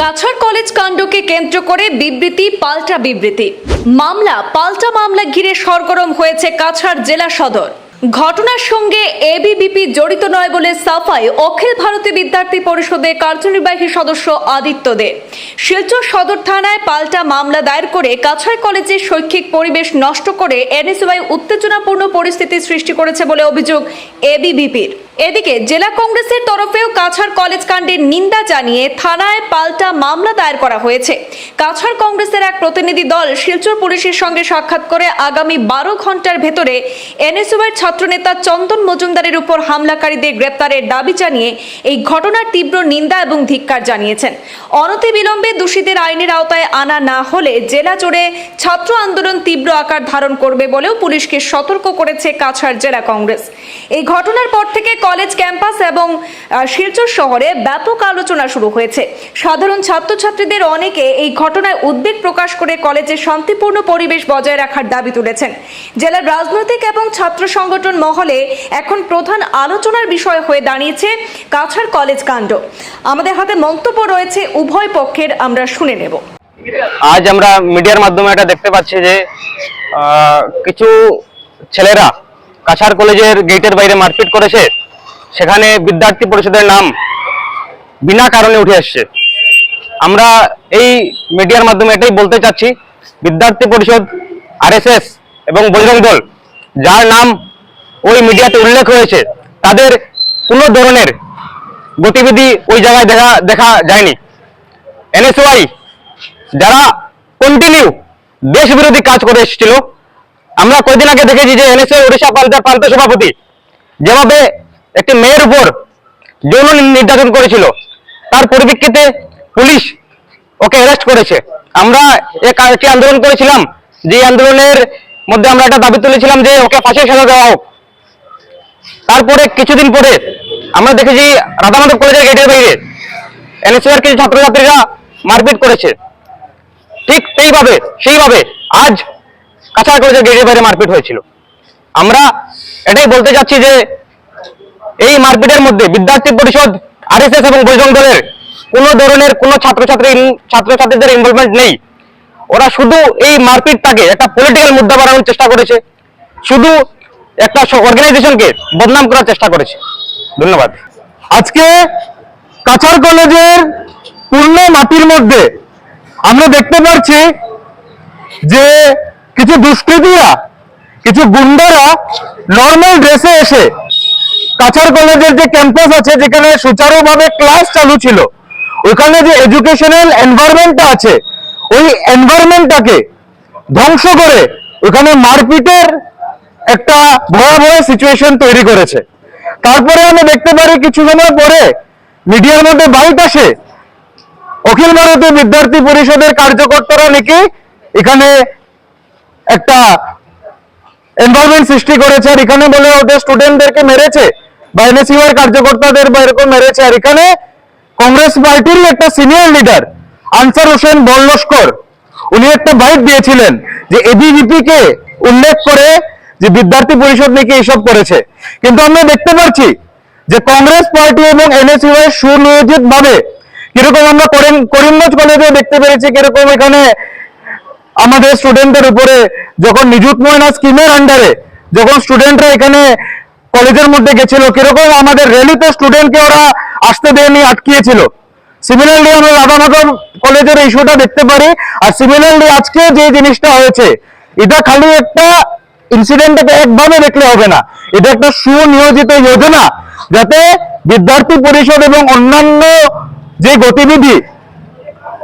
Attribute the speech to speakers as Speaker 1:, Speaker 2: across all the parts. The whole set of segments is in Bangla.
Speaker 1: কাছাড় কলেজ কাণ্ডকে কেন্দ্র করে বিবৃতি, পাল্টা বিবৃতি। মামলা, পাল্টা মামলা ঘিরে সরগরম হয়েছে কাছাড় জেলা সদর। ঘটনার সঙ্গে এবিবিপি জড়িত নয় বলে সাফাই অখিল ভারতীয় বিদ্যার্থী পরিষদের কার্যনির্বাহী সদস্য আদিত্য দে। শিলচর সদর থানায় পাল্টা মামলা দায়ের করে কাছাড় কলেজে শৈক্ষিক পরিবেশ নষ্ট করে এনএসওয়াই উত্তেজনাপূর্ণ পরিস্থিতি সৃষ্টি করেছে বলে অভিযোগ এবিবিপির এদিকে জেলা কংগ্রেসের তরফেও কাছাড় কলেজ কাণ্ডের নিন্দা জানিয়ে থানায় পাল্টা মামলা দায়ের করা হয়েছে। কাছাড় কংগ্রেসের এক প্রতিনিধি দল শিলচর পুলিশের সঙ্গে সাক্ষাৎ করে আগামী বারো ঘণ্টার ভেতরে এনএসইউর ছাত্রনেতা চন্দন মজুমদারের উপর হামলাকারীদের গ্রেপ্তারের দাবি জানিয়ে এই ঘটনার তীব্র নিন্দা এবং ধিক্কার জানিয়েছেন। অনতি বিলম্বে দোষীদের আইনের আওতায় আনা না হলে জেলা জুড়ে ছাত্র আন্দোলন তীব্র আকার ধারণ করবে বলেও পুলিশকে সতর্ক করেছে কাছাড় জেলা কংগ্রেস। এই ঘটনার পর থেকে কলেজ ক্যাম্পাস এবং শিলচর শহরে ব্যাপক আলোচনা শুরু হয়েছে। সাধারণ ছাত্রছাত্রীদের অনেকে এই ঘটনায় উদ্বেগ প্রকাশ করে কলেজে শান্তিপূর্ণ পরিবেশ বজায় রাখার দাবি তুলেছেন। জেলার রাজনৈতিক এবং ছাত্র সংগঠন মহলে এখন প্রধান আলোচনার বিষয় হয়ে দাঁড়িয়েছে কাছাড় কলেজ কাণ্ড। আমাদের হাতে মন্তব্য রয়েছে উভয় পক্ষের, আমরা শুনে নেব।
Speaker 2: আজ আমরা মিডিয়ার মাধ্যমে এটা দেখতে পাচ্ছি যে কিছু ছেলেরা কাছাড় কলেজের গেটের বাইরে মারপিট করেছে। সেখানে বিদ্যার্থী পরিষদের নাম বিনা কারণে উঠে আসছে আমরা এই মিডিয়ার মাধ্যমে এটাই বলতে চাচ্ছি, বিদ্যার্থী পরিষদ, আরএসএস এবং বজরং দল, যার নাম ওই মিডিয়াতে উল্লেখ হয়েছে তাদের কোনো ধরনের গতিবিধি ওই জায়গায় দেখা দেখা যায়নি। এনএসওয়াই যারা কন্টিনিউ দেশ বিরোধী কাজ করে এসেছিল, আমরা কয়েকদিন আগে দেখেছি যে এনএসএ ওড়িশা প্রান্তের প্রান্ত সভাপতি যেভাবে একটি মেয়ের উপর যৌন নির্যাতন করেছিল, তার পরিপ্রেক্ষিতে পুলিশ ওকে অ্যারেস্ট করেছে। আমরা এক একটি আন্দোলন করেছিলাম, যে আন্দোলনের মধ্যে আমরা একটা দাবি তুলেছিলাম যে ওকে ফাঁসির সাজা দেওয়া হোক। তারপরে কিছুদিন পরে আমরা দেখেছি রাধামাধব কলেজের গেটের বাইরে এনএসএর কিছু ছাত্রছাত্রীরা মারপিট করেছে। ঠিক সেইভাবে সেইভাবে আজ কাছাড় কলেজের গেটের বাইরে মারপিট হয়েছিল। আমরা এটাই বলতে চাচ্ছি যে এই মারপিটের মধ্যে বিদ্যার্থী পরিষদ আরএসএস এবং বৈজং দলের কোনো ধরনের কোনো ছাত্রছাত্রী, ছাত্রছাত্রীদের ইনভলভমেন্ট নেই। ওরা শুধু এই মারপিটটাকে একটা পলিটিক্যাল মুদ্রা বানানোর চেষ্টা করেছে। শুধু একটা অর্গানাইজেশনকে বদনাম করার চেষ্টা করেছে। ধন্যবাদ।
Speaker 3: আজকে কাছাড় কলেজের পূর্ণ মাটির মধ্যে আমরা দেখতে পাচ্ছি যে কিছু দুষ্কৃতীরা, কিছু গুন্ডারা নর্মাল ড্রেসে এসে কাছাড় কলেজের যে ক্যাম্পাস আছে, যেখানে সুচারুভাবে ক্লাস চালু ছিল, ওখানে যে এডুকেশনাল এনভায়রনমেন্টটা আছে, ওই এনভায়রনমেন্টটাকে ধ্বংস করে ওখানে মারপিটের একটা ভয়াবহ সিচুয়েশন তৈরি করেছে। তারপরে আমরা দেখতে পারি কিছু সময় পরে মিডিয়ার মধ্যে বাইট আসে। অখিল ভারতীয় বিদ্যার্থী পরিষদের কার্যকর্তারা নাকি এখানে একটা এনভায়রনমেন্ট সৃষ্টি করেছে, আর এখানে বলে ওদের স্টুডেন্টদেরকে মেরেছে, বা এনএসইউর কার্যকর্তাদের বা এরকম মেরেছে। আর এখানে কংগ্রেস পার্টির একটা সিনিয়র লিডার আনসার হোসেন বল্লস্কর, উনি একটা বাইট দিয়েছিলেন যে এবিভিপি কে উল্লেখ করে যে বিদ্যার্থী পরিষদ নাকি এসব করেছে। কিন্তু আমরা দেখতে পাচ্ছি যে কংগ্রেস পার্টি এবং এনএসইউ সুনিয়োজিত ভাবে কীরকম আমরা করিম- করিমগঞ্জ কলেজে দেখতে পেরেছি কীরকম এখানে আমাদের স্টুডেন্টদের উপরে যখন নিযুত ময়না স্কিমের আন্ডারে যখন স্টুডেন্টরা এখানে কলেজের মধ্যে গেছিল, কীরকম আমাদের র্যালিতে স্টুডেন্টকে ওরা আসতে দেয়নি, আটকিয়েছিল। সিমিলারলি আমরা রাধামাধব কলেজের ইস্যুটা দেখতে পারি। আর সিমিলারলি আজকে যে জিনিসটা হয়েছে, এটা খালি একটা ইনসিডেন্টটাকে একভাবে দেখলে হবে না। এটা একটা সুনিয়োজিত যোজনা যাতে বিদ্যার্থী পরিষদ এবং অন্যান্য যে গতিবিধি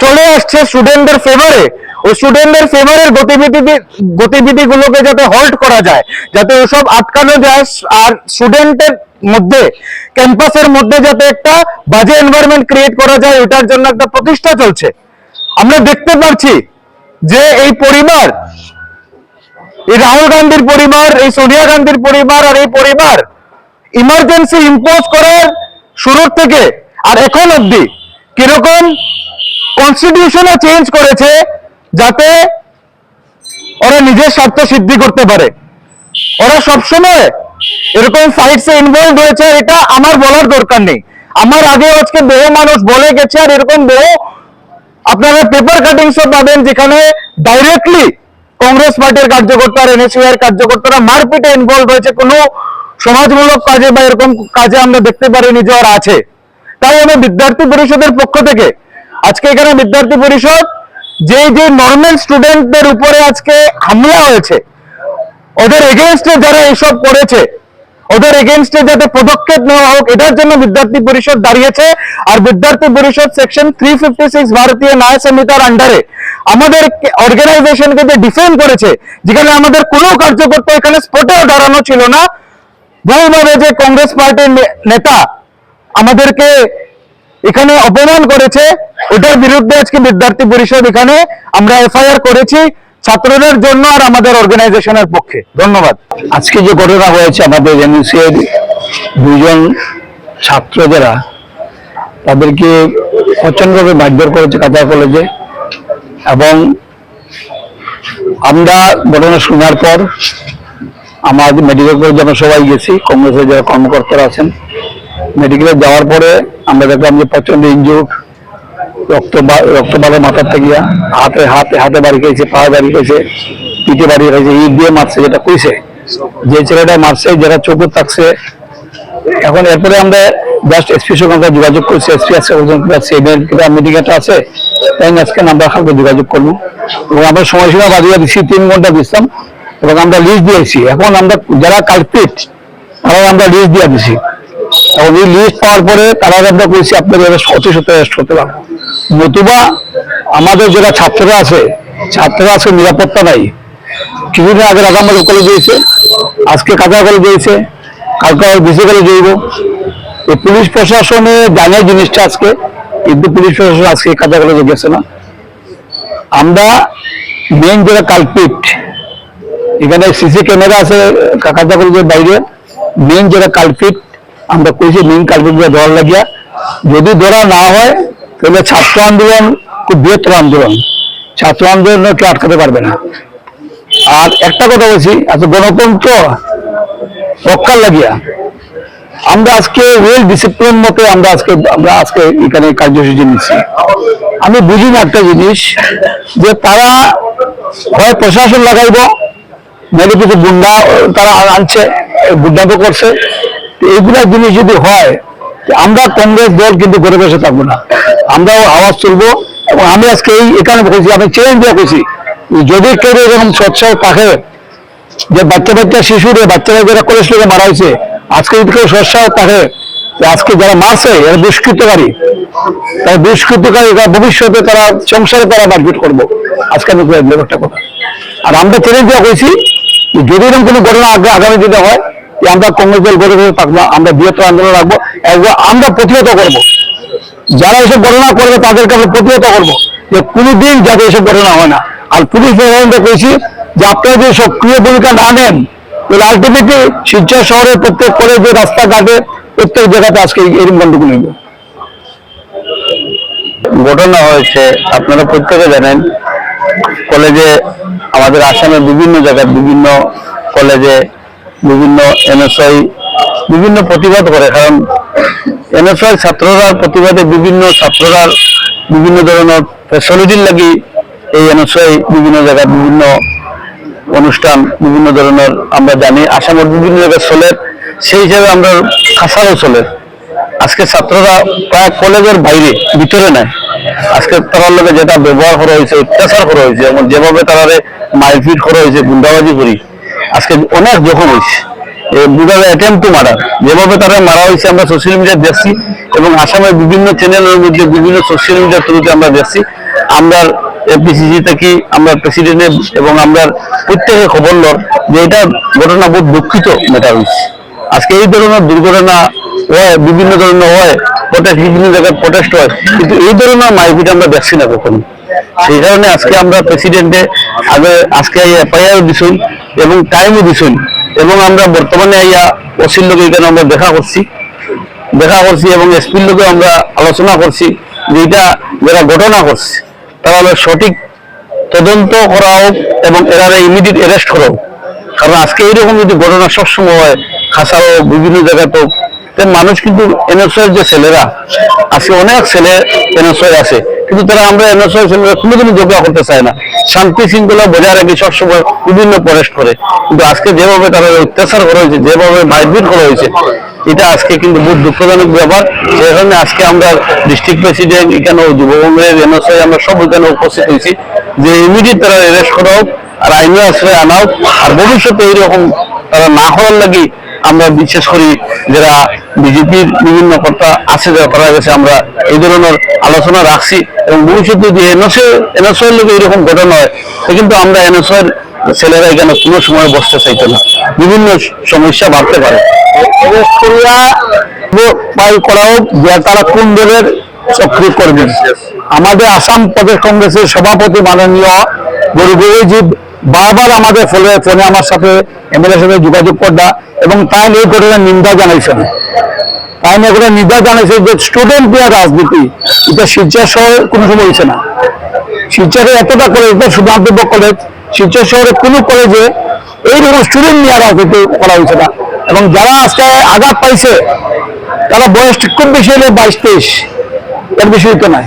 Speaker 3: চলে আসছে স্টুডেন্টদের ফেভারে ওই স্টুডেন্টদের ফেভারের গতিবিধি গতিবিধিগুলোকে যাতে হল্ট করা যায়, যাতে ওসব আটকানো যায় আর স্টুডেন্টের মধ্যে ক্যাম্পাসের মধ্যে যাতে একটা বাজে এনভায়রনমেন্ট ক্রিয়েট করা যায় ওটার জন্য একটা প্রতিষ্ঠা চলছে। আমরা দেখতে পাচ্ছি যে এই পরিবার এই রাহুল গান্ধীর পরিবার, এই সোনিয়া গান্ধীর পরিবার আর এই পরিবার ইমার্জেন্সি ইম্পোজ করার শুরুর থেকে আর এখন অবধি কীরকম কনস্টিটিউশনে চেঞ্জ করেছে যাতে ওরা নিজের স্বার্থ সিদ্ধি করতে পারে। ওরা সবসময় এরকম ফাইটসে ইনভলভ হয়েছে এটা আমার বলার দরকার নেই। আমার আগে আজকে বহু মানুষ বলে গেছে আর এরকম বহু আপনারা পেপার কাটিংসও পাবেন যেখানে ডাইরেক্টলি কংগ্রেস পার্টির কার্যকর্তা এনএসইউ এর কার্যকর্তারা মারপিটে ইনভলভ হয়েছে কোনো সমাজমূলক কাজে বা এরকম কাজে আমরা দেখতে পারিনি যে ওরা আছে। তাই আমি বিদ্যার্থী পরিষদের পক্ষ থেকে আজকে এখানে বিদ্যার্থী পরিষদ, যে যে নর্মাল স্টুডেন্টদের উপরে আজকে হামলা হয়েছে, ওদের এগেনস্টে যারা এসব করেছে, ওদের এগেনস্টে যাতে পদক্ষেপ নেওয়া হোক, এটার জন্য বিদ্যার্থী পরিষদ দাঁড়িয়েছে। আর বিদ্যার্থী পরিষদ সেকশন থ্রি ফিফটি সিক্স ভারতীয় ন্যায় সংহিতার আন্ডারে আমাদের অর্গানাইজেশনকে যে ডিফেন্ড করেছে, যেখানে আমাদের কোনো কার্যকর্তা এখানে স্পটেও দাঁড়ানো ছিল না। বহুভাবে যে কংগ্রেস পার্টির নেতা আমাদেরকে এখানে অপমান করেছে, ওটার বিরুদ্ধে আজকে বিদ্যার্থী পরিষদ এখানে আমরা এফআইআর করেছি, ছাত্রদের জন্য আর আমাদের অর্গানাইজেশনের পক্ষে। ধন্যবাদ।
Speaker 4: আজকে যে ঘটনা হয়েছে, আমাদের এনইসি এর দুজন ছাত্র যারা, তাদেরকে প্রচন্ডভাবে মারধর করেছে কাতার কলেজে। এবং আমরা ঘটনা শোনার পর আমার মেডিকেল কলেজে আমরা সবাই গেছি, কংগ্রেসের যারা কর্মকর্তারা আছেন। মেডিকেলে যাওয়ার পরে আমরা দেখলাম যে প্রচণ্ড ইঞ্জুর রক্ত রক্ত বাড়ে মাথার থেকে হাতে হাতে হাতে বাড়ি খেয়েছে পায়ে বাড়ি খেয়েছে পিঠে বাড়ি খেয়েছে ইট দিয়ে মারছে, যেটা কইছে। যে ছেলেটা মারছে যারা চোখে থাকছে। এখন এরপরে আমরা জাস্ট এসপি সঙ্গে যোগাযোগ করছি এসপি আছে, ওজন আছে মিটিংটা আছে তাই আজকে আমরা কালকে যোগাযোগ করব। এবং আমরা সময়সীমা বাজিয়ে দিচ্ছি, তিন ঘণ্টা দিচ্ছিলাম, এবং আমরা লিস্ট দিয়েছি। এখন আমরা যারা কালপিট তারা আমরা লিস্ট দিয়ে দিছি এবং এই লিস্ট পাওয়ার পরে তারা আমরা করেছি, আপনাদের সত্য অ্যারেস্ট হতে পারব। নতুবা আমাদের যারা ছাত্ররা আছে ছাত্ররা আছে, নিরাপত্তা নাই। কিছুদিন আগে রাজামাল কলেজ হয়েছে আজকে কাঁচা কলেজ হয়েছে কালকে বিসি কলেজ এই পুলিশ প্রশাসনে জানে জিনিসটা আজকে, কিন্তু পুলিশ প্রশাসন আজকে কলেজে গেছে না। আমরা মেন যেটা কালপিট এখানে সিসি ক্যামেরা আছে কলেজের বাইরে মেন যেটা কালপিট আমরা কইছি মেন কালপিট ধরা লাগিয়া, যদি ধরা না হয়, তাহলে ছাত্র আন্দোলন খুব বৃহত্তর আন্দোলন। ছাত্র আন্দোলন কেউ আটকাতে পারবে না। আর একটা কথা বলছি, এত গণতন্ত্র রক্ষার লাগিয়া আমরা আজকে ওয়েল ডিসিপ্লিন মতো আমরা আজকে আমরা আজকে এখানে কার্যসূচি নিচ্ছি। আমি বুঝি না একটা জিনিস, যে তারা হয় প্রশাসন লাগাইব নাহলে কিছু গুন্ডা, তারা আনছে গুন্ডাটো করছে। এইগুলা জিনিস যদি হয় আমরা কংগ্রেস দল কিন্তু ঘরে বসে থাকব না। আমরাও আওয়াজ তুলবো, এবং আমি আজকে এই এখানে বলছি আমি চ্যালেঞ্জ দিয়ে বলছি যদি কেউ এরকম স্বচ্ছ থাকে, যে বাচ্চা বাচ্চা শিশুরে বাচ্চারা যারা কলেজ থেকে মারা হয়েছে আজকে যদি কেউ সস্যা থাকে আজকে যারা মারছে, এরা দুষ্কৃতকারী। তারা দুষ্কৃতকারী ভবিষ্যতে তারা সংসারে তারা মারপিট করব। আজকে আমি দিলাম একটা কথা আর আমরা চ্যালেঞ্জ দেওয়া হয়েছি যদি এরকম কোনো ঘটনা আগে আগামী দিনে হয়, যে আমরা কংগ্রেস দল গড়ে গড়ে থাকব আমরা বৃহত্তর আন্দোলন রাখব আমরা প্রতিহত করব। যারা এসব ঘটনা করবে তাদেরকে আমরা প্রতিহত করব। যে কোনোদিন যাতে এসব ঘটনা হয় না। আর পুলিশ প্রশাসনকে কইছি যে আপনারা যদি সক্রিয় ভূমিকা না নেন আলটিমেটলি শিলচর শহরের প্রত্যেক কলেজে রাস্তাঘাটে প্রত্যেক জায়গাতে আজকে এরকম গন্ডগোল হইব
Speaker 5: ঘটনা হয়েছে, আপনারা প্রত্যেকে জানেন, কলেজে আমাদের আসামের বিভিন্ন জায়গায় বিভিন্ন কলেজে বিভিন্ন এনএসআই বিভিন্ন প্রতিবাদ করে, কারণ এনএসআই ছাত্ররা প্রতিবাদে বিভিন্ন ছাত্ররা বিভিন্ন ধরনের ফ্যাসিলিটির লাগি এই এনএসআই বিভিন্ন জায়গায় বিভিন্ন অনুষ্ঠান বিভিন্ন ধরনের আমরা জানি আসামের বিভিন্ন জায়গায় চলে, সেই হিসাবে আমরা খাসারও চলে। আজকে ছাত্ররা প্রায় কলেজের বাইরে, ভিতরে নাই। আজকে তার লগে যেটা ব্যবহার করা হয়েছে, অত্যাচার করা হয়েছে এবং যেভাবে তারা মারপিট করা হয়েছে, গুন্ডাবাজি করি। আজকে অনেক জখম হয়েছে। অ্যাটেম্প টু যেভাবে তারা মারা হয়েছে, আমরা সোশ্যাল মিডিয়া দেখছি এবং আসামের বিভিন্ন চ্যানেলের মধ্যে বিভিন্ন সোশ্যাল মিডিয়ার থ্রুতে আমরা দেখছি। আমরা এপিসিসি থেকে আমরা প্রেসিডেন্টের এবং আমরা প্রত্যেকে খবর লর যে এটা ঘটনা বহুত দুঃখিত মেটা হয়েছে আজকে এই ধরনের দুর্ঘটনা হয়, বিভিন্ন ধরনের হয় প্রটেস্ট বিভিন্ন জায়গায় প্রটেস্ট হয়, কিন্তু এই ধরনের মারপিট আমরা দেখছি না কখনো। সেই কারণে আজকে আমরা প্রেসিডেন্টে আগে, আজকে এফআইআর দিছুন এবং টাইমও দিছুন এবং আমরা বর্তমানে আইয়া ওসির লোক এখানে আমরা দেখা করছি। দেখা করছি এবং এসপির লোকে আমরা আলোচনা করছি যে এটা যারা ঘটনা করছে তারা হলো সঠিক তদন্ত করা হোক এবং এরা ইমিডিয়েট অ্যারেস্ট করো কারণ আজকে এইরকম যদি ঘটনা সবসময় হয়, খাসা হোক, বিভিন্ন জায়গায় তো মানুষ কিন্তু এনএসওয়ের যে ছেলেরা, আজকে অনেক ছেলে এনএসওয়ের আছে। কিন্তু তারা আমরা কোনোদিনই যোগ্য করতে চায় না। শান্তি শৃঙ্খলা বজায় রাখি সবসময় বিভিন্ন প্ররেস্ট করে। কিন্তু আজকে যেভাবে তারা অত্যাচার করা হয়েছে, যেভাবে মারপিট করা হয়েছে, এটা আজকে কিন্তু বহুত দুঃখজনক ব্যাপার। সেই কারণে আজকে আমরা ডিস্ট্রিক্ট প্রেসিডেন্ট এখানে যুব কংগ্রেস এনএসআই আমরা সব এখানে উপস্থিত হয়েছি যে ইমিডিয়েট তারা অ্যারেস্ট করা হোক, আর আইনের আশ্রয় আনা হোক, আর ভবিষ্যতে এইরকম তারা না হওয়ার লাগি আমরা বিশেষ করি যারা বিজেপির বিভিন্ন কর্তা আছে যারা তারা কাছে আমরা এই ধরনের আলোচনা রাখছি এবং ভবিষ্যতে যদি এনএসএ এনএসএর লোক এরকম ঘটনা হয় কিন্তু আমরা এনএসএর ছেলেরা এখানে কোনো সময় বসতে চাইতো না। বিভিন্ন সমস্যা বাড়তে পারে। করা হোক যে তারা কোন দলের চাকরি করবেন আমাদের আসাম প্রদেশ কংগ্রেসের সভাপতি মাননীয় গরুগোজি বারবার আমাদের ফোনে ফোনে আমার সাথে এমএলএ সাথে যোগাযোগ করডা এবং তাই এই ঘটনার নিন্দা জানাইছেন। তাই নিয়ে করে নিন্দা জানাইছে যে স্টুডেন্ট নিয়ে রাজনীতি, এটা শিলচর শহরে কোনো সময় হয়েছে না। শিলচরে এতটা কলেজ এটা সুধান্তব্য কলেজ শিলচর শহরে কোনো কলেজে এইরকম স্টুডেন্ট নিয়ে রাজনীতি করা হয়েছে না। এবং যারা আজকে আঘাত পাইছে, তারা বয়স খুব বেশি হলে বাইশ তেইশ, এর বেশি তো নাই।